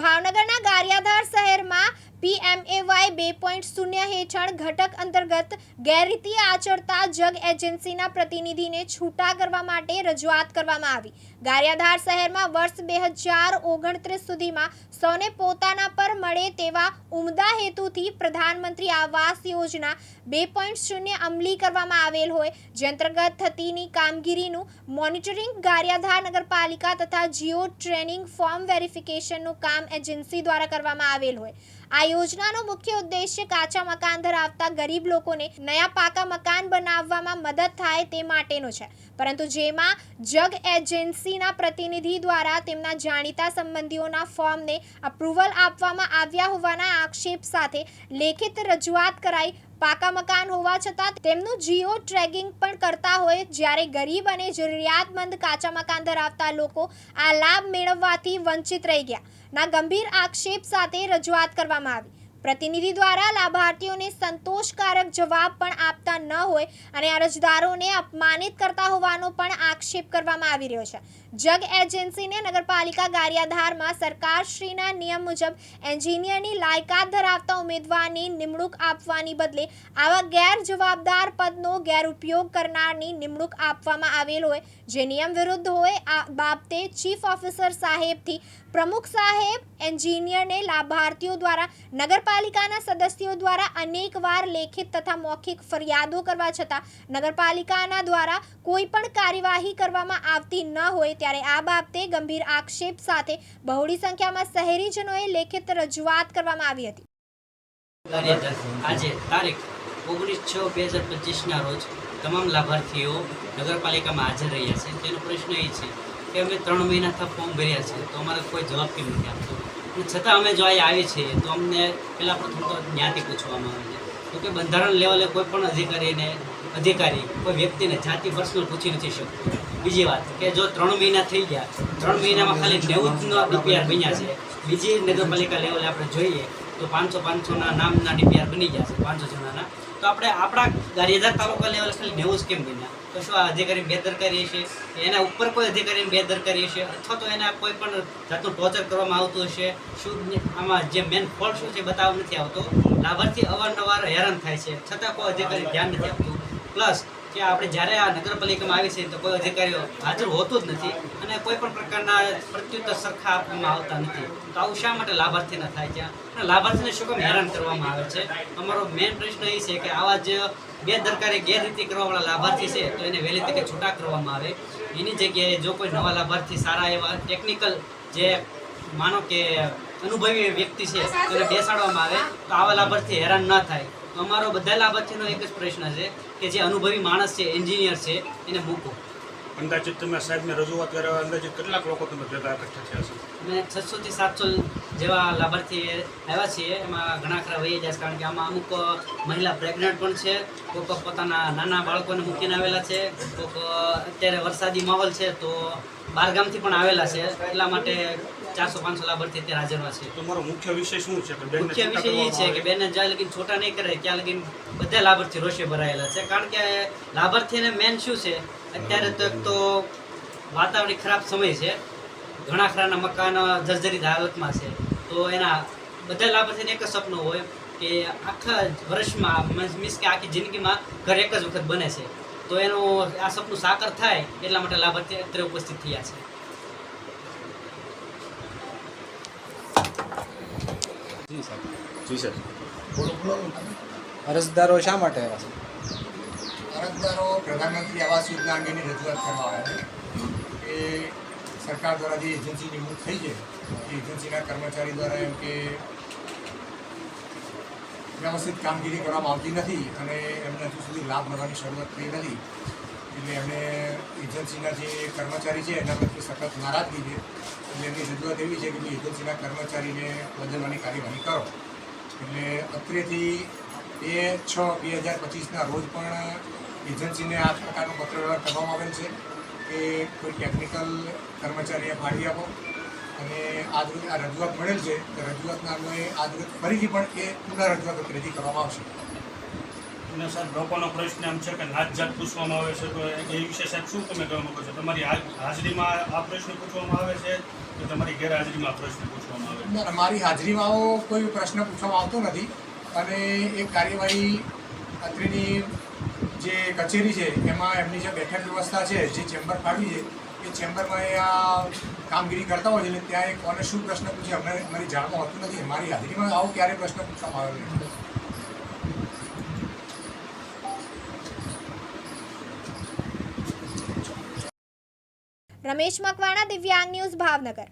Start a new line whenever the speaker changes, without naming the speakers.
ભાવનગરના ગારિયાધાર શહેરમાં પીએમએવાય બે પોઈન્ટ શૂન્ય હેઠળ ઘટક અંતર્ગત ગેરરીતિ આચરતા જગ એજન્સીના પ્રતિનિધિને છૂટા કરવા માટે રજૂઆત કરવામાં આવી. ગારિયાધાર શહેરમાં વર્ષ બે હજાર ઓગણત્રીસ સુધીમાં સૌને પોતાના પર મળે તેવા ઉમદા હેતુથી પ્રધાનમંત્રી આવાસ યોજના બે પોઈન્ટ શૂન્ય અમલી કરવામાં આવેલ હોય. જે અંતર્ગત થતીની કામગીરીનું મોનિટરિંગ ગારિયાધાર નગરપાલિકા તથા જીઓ ટ્રેનિંગ ફોર્મ વેરિફિકેશનનું કામ એજન્સી દ્વારા કરવામાં આવેલ હોય. આ યોજનાનો મુખ્ય ઉદ્દેશ્ય કાચા મકાન ધરાવતા ગરીબ લોકોને નયા પાકા મકાન બનાવવામાં મદદ થાય તે માટેનો છે. પરંતુ જેમાં જગ એજન્સીના પ્રતિનિધિ દ્વારા તેમના જાણીતા સંબંધીઓના ફોર્મને અપ્રુવલ આપવામાં આવ્યા હોવાના આક્ષેપ સાથે લેખિત રજૂઆત કરાઈ પાકા મકાન હોવા છતાં તેમનું જીઓ ટ્રેકિંગ પણ કરતા હોય જ્યારે ગરીબ અને જરૂરિયાતમંદ કાચા મકાન ધરાવતા લોકો આ લાભ મેળવવાથી વંચિત રહી ગયા. ના ગંભીર આક્ષેપ સાથે રજૂઆત કરવામાં આવી. પ્રતિનિધિ દ્વારા લાભાર્થીઓને સંતોષકારક જવાબ પણ આપતા ન હોય અને અરજદારોને અપમાનિત કરતા હોવાનો પણ આક્ષેપ કરવામાં આવી રહ્યો છે. જગ એજન્સીને નગરપાલિકા ગારિયાધારમાં સરકારશ્રીના નિયમ મુજબ એન્જિનિયરની લાયકાત ધરાવતા ઉમેદવારની નિમણૂક આપવાની બદલે આવા ગેરજવાબદાર પદનો ગેરઉપયોગ કરનારની નિમણૂક આપવામાં આવેલ હોય. જે નિયમ વિરુદ્ધ હોય, આ બાબતે ચીફ ઓફિસર સાહેબથી પ્રમુખ સાહેબ એન્જિનિયરને લાભાર્થીઓ દ્વારા, નગરપાલિકાના સદસ્યો દ્વારા અનેકવાર લેખિત તથા મૌખિક ફરિયાદો કરવા છતાં, નગરપાલિકાના દ્વારા કોઈ પણ કાર્યવાહી કરવામાં આવતી ન હોય ત્યારે આ બાબતે ગંભીર આક્ષેપ સાથે બહોળી સંખ્યામાં શહેરીજનોએ લેખિત રજૂઆત કરવામાં આવી હતી.
આજે તારીખ ઓગણીસ છ બે હજાર પચીસના રોજ તમામ લાભાર્થીઓ નગરપાલિકામાં હાજર રહ્યા છે. તેનો પ્રશ્ન એ છે કે અમે ત્રણ મહિનાથી ફોર્મ ભર્યા છે તો અમારે કોઈ જવાબ કેમ નથી આપતો? છતાં અમે જો અહીં આવી છીએ, તો અમને પહેલાં પ્રથમ તો જ્ઞાતિ પૂછવામાં આવે છે. તો કે બંધારણ લેવલે કોઈ પણ અધિકારીને, અધિકારી, કોઈ વ્યક્તિને જાતિ પર્સનલ પૂછી નથી શકતો. બીજી વાત કે જો ત્રણ મહિના થઈ ગયા, ત્રણ મહિનામાં ખાલી નેવું ડીપીઆર બન્યા છે. બીજી નગરપાલિકા લેવલે આપણે જોઈએ, તો પાંચસો પાંચસોના નામના ડીપીઆર બની ગયા છે, પાંચસો જણાના. તો આપણે આપણા ગારિયાધાર તાલુકા લેવલે ખાલી નેવું જ કેમ બન્યા? તો શું આ અધિકારી બેદરકારી હશે એના ઉપર કોઈ અધિકારીને બેદરકારી હશે અથવા તો એના કોઈ પણ જાતનું ટોર્ચર કરવામાં આવતું હશે? શું આમાં જે મેન ફોલ્ટ શું છે બતાવ નથી આવતો? લાભાર્થી અવારનવાર હેરાન થાય છે. છતાં કોઈ અધિકારી ધ્યાન નથી આપતું. પ્લસ કે આપણે જ્યારે આ નગરપાલિકામાં આવી છે તો કોઈ અધિકારીઓ હાજર હોતું જ નથી અને કોઈ પણ પ્રકારના પ્રત્યુત્તર સરખા આપવામાં આવતા નથી. તો આવું શા માટે લાભાર્થીને થાય છે? અને લાભાર્થીને શું કેમ હેરાન કરવામાં આવે છે? અમારો મેઇન પ્રશ્ન એ છે કે આવા જ બેદરકારી, ગેરરીતિ કરવાવાળા લાભાર્થી છે તો એને વહેલી તકે છૂટા કરવામાં આવે. એની જગ્યાએ જો કોઈ નવા લાભાર્થી સારા એવા ટેકનિકલ જે માનો કે અનુભવી વ્યક્તિ છે એને બેસાડવામાં આવે તો આવા લાભાર્થી હેરાન ન થાય. અમારો બધા લાભાર્થીનો એક જ પ્રશ્ન છે કે જે અનુભવી માણસ છે એન્જિનિયર છે એને મૂકો.
અંદાજિત તમે સાહેબને રજૂઆત કરવા અંદાજિત કેટલાક લોકો તમે ભેગા એકઠા થયા છો?
અમે છસોથી સાતસો જેવા લાભાર્થી આવ્યા છીએ. એમાં ઘણા ખરા વહી જાય છે કારણ કે આમાં અમુક મહિલા પ્રેગ્નન્ટ પણ છે કોઈક પોતાના નાના બાળકોને મૂકીને આવેલા છે કોઈક અત્યારે વરસાદી માહોલ છે તો બહારગામથી પણ આવેલા છે. એટલા માટે ચારસો પાંચસો લાભાર્થી અત્યારે હાજરમાં છે.
તમારો મુખ્ય વિષય શું છે?
મુખ્ય વિષય એ છે કે બેન જ્યાં લગીને છોટા નહીં કરે ત્યાં લગીને બધા લાભાર્થી રોષે ભરાયેલા છે. કારણ કે લાભાર્થીને મેન શું છે? અત્યારે તો એક તો વાતાવરણ ખરાબ સમય છે. ઘણા ખરાના મકાન જર્જરિત હાલતમાં છે. તો એના બધા લાભાર્થીને એક જ સપનું હોય કે આખા વર્ષમાં મીન્સ કે આખી જિંદગીમાં ઘર એક જ વખત બને છે. તો એનું આ સપનું સાકર થાય એટલા માટે લાભાર્થી અત્યારે ઉપસ્થિત થયા છે.
જી સર.
અરજદારો શા માટે આવ્યા છે?
અરજદારો પ્રધાનમંત્રી આવાસ યોજના અંગેની રજૂઆત કરવા આવ્યા છે. કે સરકાર દ્વારા જે એજન્સી નિમણૂક થઈ છે એ એજન્સીના કર્મચારી દ્વારા એમ કે વ્યવસ્થિત કામગીરી કરવામાં આવતી નથી અને એમને હજુ સુધી લાભ મળવાની શરૂઆત થઈ નથી. એટલે એમણે એજન્સીના જે કર્મચારી છે એના પ્રત્યે સખત નારાજગી છે. એટલે રજૂઆત એવી છે કે ભાઈ એજન્સીના કર્મચારીને બદલવાની કાર્યવાહી કરો. એટલે અત્રેથી બે છ બે હજાર પચીસના રોજ પણ એજન્સીને આ પ્રકારનો પત્ર વ્યવહાર કરવામાં આવેલ છે કે કોઈ ટેકનિકલ કર્મચારીને ફાળવી આપો. અને આ રોજ આ રજૂઆત મળેલ છે, તો રજૂઆતના અન્વયે આ રોજ ફરીથી પણ એ પુનઃ રજૂઆત ફરીથી કરવામાં આવશે.
અને સાહેબ, લોકોનો પ્રશ્ન એમ છે કે નાત જાત પૂછવામાં આવે છે, તો એ વિશે સાહેબ શું તમે કહેવા માગો છો? તમારી હાજરીમાં આ પ્રશ્ન પૂછવામાં આવે છે તમારી ગેરહાજરીમાં પ્રશ્ન પૂછવામાં આવે
ના, ના, મારી હાજરીમાં આવો કોઈ પ્રશ્ન પૂછવામાં આવતો નથી. અને એક કાર્યવાહી અત્રેની જે કચેરી છે એમાં એમની જે બેઠક વ્યવસ્થા છે જે ચેમ્બર ફાળવી છે એ ચેમ્બરમાં એ આ કામગીરી કરતા હોય છે એટલે ત્યાં એ કોને શું પ્રશ્ન પૂછે અમને અમારી જાણમાં હોતું નથી. મારી હાજરીમાં આવો ક્યારે પ્રશ્ન પૂછવામાં આવ્યો નથી
રમેશ મકવાણા દિવ્યાંગ ન્યૂઝ ભાવનગર.